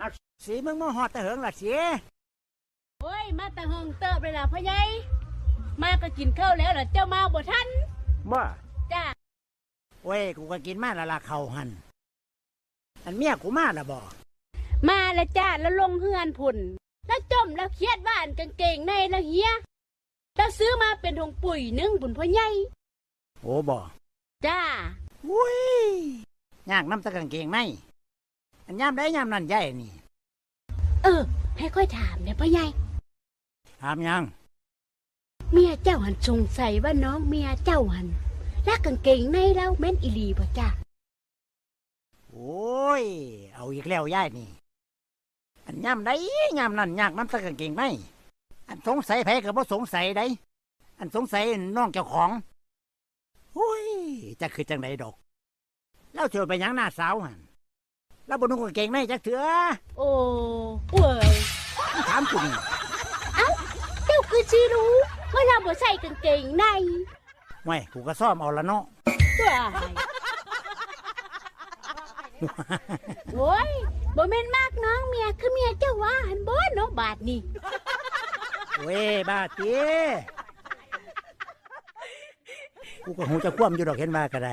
เอาสีมึงมาหอดแต่เหิงละสีโอ้ย มาแต่ห้องเติบเลยล่ะพ่อใหญ่มาก็กินข้าวแล้วล่ะเจ้ามาบ่ทันบ่จ้าเว้ย กูก็กินมาและละเขาหัน อันเมียกูมาละบ่มาแล้วจ้าแล้วลงเฮือนพุ่น แล้วจมแล้วเครียดว่าอันกางเกงในแล้วเฮียแล้วซื้อมาเป็นถุงปุ๋ยหนึงบุญพ่อใหญ่โอ้บ่จ้า อุ้ยยากน้ำตะกางเกงใน อันย่ำได้ย่ำนั่นใหญ่นี่ เออ ให้ค่อยถามเนี่ยพ่อใหญ่ ถามยัง เมียเจ้าหันสงสัยว่าน้องเมียเจ้าหันรักกางเกงในแล้วแม่นอีหลีบ่จ้าโอ้ย เอาอีกแล้วย่ายนี่ อันย่ำได้ย่ำนั่นยากน้ำตะกางเกงในอันสงสัยไผก็บ่สงสัยได้อันสงสัยน้องเจ้าของอุ้ยจะคือจังไดดอก แล้วเชิญไปหยังหน้าสาวหัน แล้วบนนุ่งกางเกงในจักเถือโอ้เว้ยถามกูนี่เจ้าคือสิรู้ว่าเราบ่ใส่กางเกงในไม่กูก็ซ่อมเอาละเนาะว้ายโอ้ยบ่แม่นมากน้องเมียคือเมียเจ้าว่าหันบ่น้องบาทนี่เว้ยบ้าเตี้ยกูก็หูจะคว่ำอยู่ดอกเห็นว่ากระได